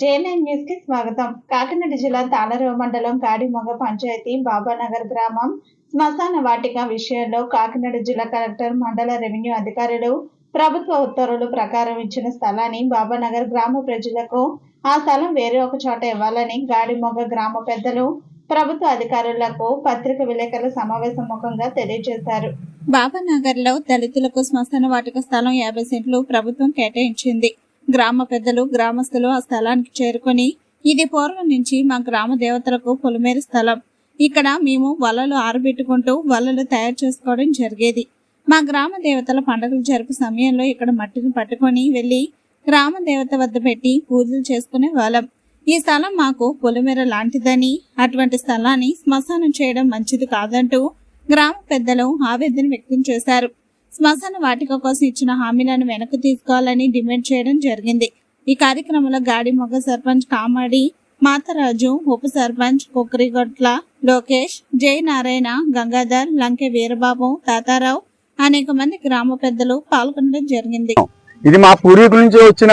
JNN న్యూస్కి స్వాగతం. కాకినాడ జిల్లా తాళరేవు మండలం కాడిమొగ పంచాయతీ బాబానగర్ గ్రామం శ్మశాన వాటిక విషయంలో కాకినాడ జిల్లా కలెక్టర్ మండల రెవెన్యూ అధికారులు ప్రభుత్వ ఉత్తర్వుల ప్రకారం ఇచ్చిన స్థలాన్ని బాబానగర్ గ్రామ ప్రజలకు ఆ స్థలం వేరే ఒక చోట ఇవ్వాలని గాడిమొగ గ్రామ పెద్దలు ప్రభుత్వ అధికారులకు పత్రిక విలేకరుల సమావేశం ముఖంగా తెలియజేశారు. బాబానగర్లో దళితులకు శ్మశాన వాటిక స్థలం యాభై సెంట్లు ప్రభుత్వం కేటాయించింది. గ్రామ పెద్దలు గ్రామస్తులు ఆ స్థలానికి చేరుకొని ఇది పూర్వం నుంచి మా గ్రామ దేవతలకు పొలిమేరు స్థలం. ఇక్కడ మేము వలలు ఆరబెట్టుకుంటూ వలలు తయారు చేసుకోవడం జరిగేది. మా గ్రామ దేవతల పండుగలు జరుపు సమయంలో ఇక్కడ మట్టిని పట్టుకొని వెళ్ళి గ్రామ దేవత వద్ద పెట్టి పూజలు చేసుకునే వాళ్ళం. ఈ స్థలం మాకు పొలిమేర లాంటిదని అటువంటి స్థలాన్ని శ్మశానం చేయడం మంచిది కాదంటూ గ్రామ పెద్దలు ఆవేదన వ్యక్తం చేశారు. శ్మశాన వాటిక కోసం ఇచ్చిన హామీలను వెనక్కి తీసుకోవాలని డిమాండ్ చేయడం జరిగింది. ఈ కార్యక్రమంలో గాడి మొగ సర్పంచ్ కామాడి మాతరాజు ఉప సర్పంచ్ కుక్రిగొట్ల లోకేష్ జై నారాయణ గంగాధర్ లంకె వీరబాబు తాతారావు అనేక మంది గ్రామ పెద్దలు పాల్గొనడం జరిగింది. ఇది మా పూర్వీకుల నుంచి వచ్చిన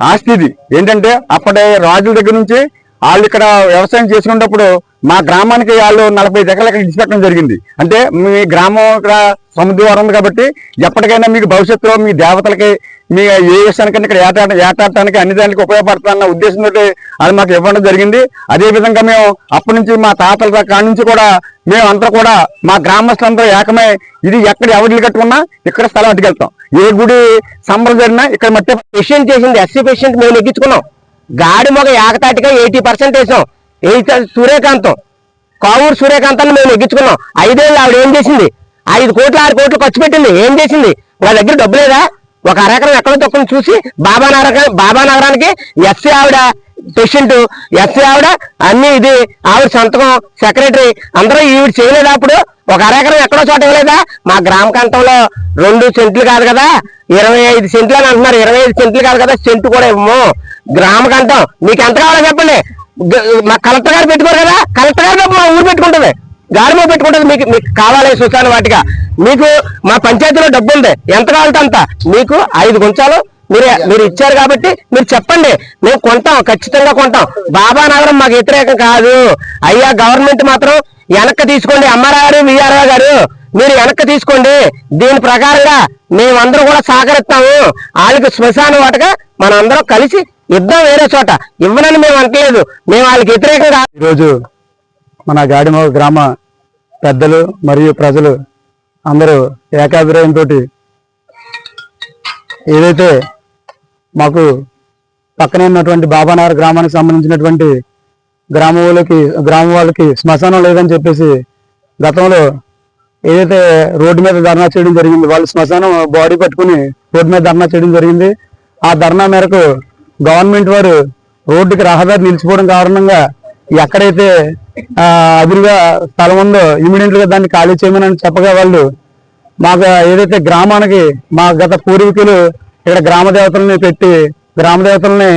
ఆస్తి ఇది ఏంటంటే అప్పటి రాజుల దగ్గర నుంచి వాళ్ళు ఇక్కడ వ్యవసాయం చేసుకున్నప్పుడు మా గ్రామానికి వాళ్ళు నలభై ఐదు ఎకరాలు ఇచ్చిపెట్టడం జరిగింది. అంటే మీ గ్రామం ఇక్కడ సముద్రం ఉంది కాబట్టి ఎప్పటికైనా మీకు భవిష్యత్తులో మీ దేవతలకి మీ ఏ విషయానికైనా ఇక్కడ ఏటా ఏటాడటానికి అన్ని దానికి ఉపయోగపడుతుందన్న ఉద్దేశంతో అది మాకు ఇవ్వడం జరిగింది. అదేవిధంగా మేము అప్పటి నుంచి మా తాతల కాడి నుంచి కూడా మేము అంతా కూడా మా గ్రామస్తులందరూ ఏకమై ఇది ఎక్కడ ఎవరి కట్టుకున్నా ఇక్కడ స్థలం అడ్డుకెళ్తాం ఏ గుడి సంబరం జరిగినా ఇక్కడ మట్టి పేషెంట్ చేసింది ఎస్సీ పేషెంట్ మేము ఎక్కించుకున్నాం గాడి మొగ ఏకతాటిగా ఎయిటీ పర్సెంట్ వేసాం. ఎయిట్ సూర్యకాంతం. కావూరు సూర్యకాంతాన్ని మేము ఎగ్గించుకున్నాం. ఐదేళ్ళు ఆవిడ ఏం చేసింది? ఐదు కోట్లు ఆరు కోట్లు ఖర్చు పెట్టింది. ఏం చేసింది? వాళ్ళ దగ్గర డబ్బు లేదా? ఒక అరెకరం ఎక్కడో తక్కువ చూసి బాబా నగర బాబా నగరానికి ఎస్సీ ఆవిడ పేషెంట్ ఎస్సీ ఆవిడ అన్ని ఇది ఆవిడ సంతకం సెక్రటరీ అందరూ ఈవిడ చేయలేదా అప్పుడు? ఒక అరెకరం ఎక్కడో చోట ఇవ్వలేదా? మా గ్రామ ప్రాంతంలో రెండు సెంట్లు కాదు కదా? ఇరవై ఐదు సెంట్లు అని అంటున్నారు. ఇరవై ఐదు సెంట్లు కాదు కదా? సెంటు కూడా ఇవ్వము. గ్రామ కంఠం మీకు ఎంత కావాలో చెప్పండి. మా కలెక్టర్ గారు పెట్టుకోరు కదా? కలెక్టర్ గారు మా ఊరు పెట్టుకుంటుంది. గాడిమో పెట్టుకుంటుంది. మీకు మీకు కావాలి సుశాన వాటిగా. మీకు మా పంచాయతీలో డబ్బు ఉంది. ఎంత కావాలంటే అంత. మీకు ఐదు గుంచాలు మీరు మీరు ఇచ్చారు కాబట్టి మీరు చెప్పండి. మేము కొంటాం ఖచ్చితంగా కొంటాం. బాబా నగరం మాకు వ్యతిరేకం కాదు. అయ్యా గవర్నమెంట్ మాత్రం వెనక్కి తీసుకోండి. అమ్మారావు గారు విఆర్ఓ గారు మీరు వెనక్కి తీసుకోండి. దీని ప్రకారంగా మేమందరం కూడా సహకరిస్తాము. వాళ్ళకి శ్మశాన వాటగా మనందరం కలిసి ఇద్దాం వేరే చోట. ఇవ్వనని మేము అనట్లేదు. మేము వాళ్ళకి వ్యతిరేకంగా ఈరోజు మన గాడిమో గ్రామ పెద్దలు మరియు ప్రజలు అందరూ ఏకాభిప్రాయంతో ఏదైతే మాకు పక్కనే ఉన్నటువంటి బాబానగర్ గ్రామానికి సంబంధించినటువంటి గ్రామ వాళ్ళకి గ్రామ వాళ్ళకి శ్మశానం లేదని చెప్పేసి గతంలో ఏదైతే రోడ్డు మీద ధర్నా చేయడం జరిగింది వాళ్ళు శ్మశానం బాడీ పట్టుకుని రోడ్డు మీద ధర్నా చేయడం జరిగింది. ఆ ధర్నా మేరకు గవర్నమెంట్ వారు రోడ్డుకి రహదారి నిలిచిపోవడం కారణంగా ఎక్కడైతే అదురుగా స్థలం ఉందో ఇమీడియట్గా దాన్ని ఖాళీ చేయమని చెప్పగా వాళ్ళు మాకు ఏదైతే గ్రామానికి మా గత పూర్వీకులు ఇక్కడ గ్రామ దేవతల్ని పెట్టి గ్రామ దేవతల్ని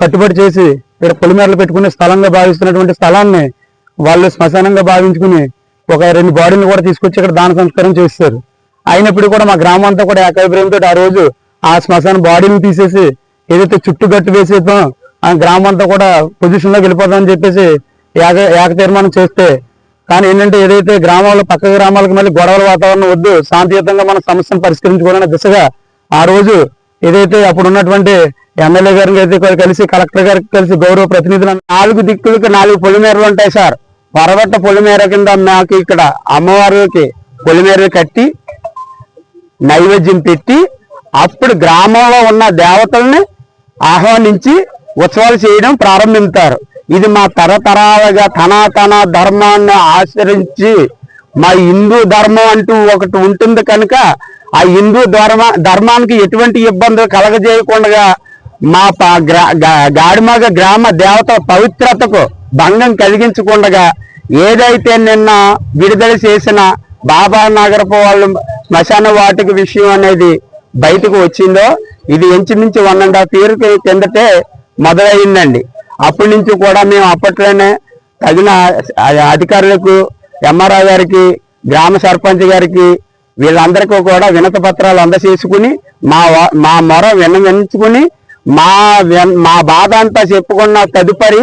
కట్టుబడి చేసి ఇక్కడ పొలిమేరలు పెట్టుకునే స్థలంగా భావిస్తున్నటువంటి స్థలాన్ని వాళ్ళు శ్మశానంగా భావించుకుని ఒక రెండు బాడీలు కూడా తీసుకొచ్చి ఇక్కడ దాన సంస్కారం చేస్తారు. అయినప్పుడు కూడా మా గ్రామం అంతా కూడా ఏకాభిప్రాయంతో ఆ రోజు ఆ శ్మశాన బాడీని తీసేసి ఏదైతే చుట్టుగట్టు వేసేద్దాం ఆ గ్రామం అంతా కూడా పొజిషన్లోకి వెళ్ళిపోదాం అని చెప్పేసి ఏక ఏక తీర్మానం చేస్తే కానీ ఏంటంటే ఏదైతే గ్రామాల్లో పక్క గ్రామాలకు మళ్ళీ గొడవల వాతావరణం వద్దు శాంతియుతంగా మన సమస్యను పరిష్కరించుకోవాలనే దిశగా ఆ రోజు ఏదైతే అప్పుడు ఉన్నటువంటి ఎమ్మెల్యే గారికి అయితే కలిసి కలెక్టర్ గారికి కలిసి గౌరవ ప్రతినిధులు నాలుగు దిక్కులకు నాలుగు పొలిమేరలు ఉంటాయి సార్. వరవట్ట పొలిమేర కింద మాకు ఇక్కడ అమ్మవారికి పొలిమేరలు కట్టి నైవేద్యం పెట్టి అప్పుడు గ్రామంలో ఉన్న దేవతల్ని ఆహ్వానించి ఉత్సవాలు చేయడం ప్రారంభిస్తారు ఇది మా తరతరాలుగా తనాతన ధర్మాన్ని ఆచరించి మా హిందూ ధర్మం అంటూ ఒకటి ఉంటుంది కనుక ఆ హిందూ ధర్మ ధర్మానికి ఎటువంటి ఇబ్బందులు కలగజేయకుండా మా గ్రా- గాడిమగ గ్రామ దేవత పవిత్రతకు భంగం కలిగించకుండా ఏదైతే నిన్న విడుదల చేసిన బాబా నగరపు వాళ్ళు శ్మశాన వాటిక విషయం అనేది బయటకు వచ్చిందో ఇది ఇంచుమించు వన్ అండ్ హాఫ్ ఇయర్ కిందటే మొదలైందండి అప్పటి నుంచి కూడా మేము అప్పట్లోనే తగిన అధికారులకు ఎంఆర్ఓ గారికి గ్రామ సర్పంచ్ గారికి వీళ్ళందరికీ కూడా వినత పత్రాలు అందజేసుకుని మా మా మొర విన్నవించుకుని మా మా బాధ అంతా చెప్పుకున్న తదుపరి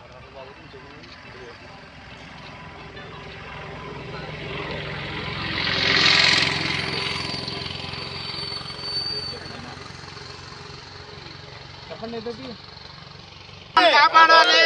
హిందూ ధర్మాన్ని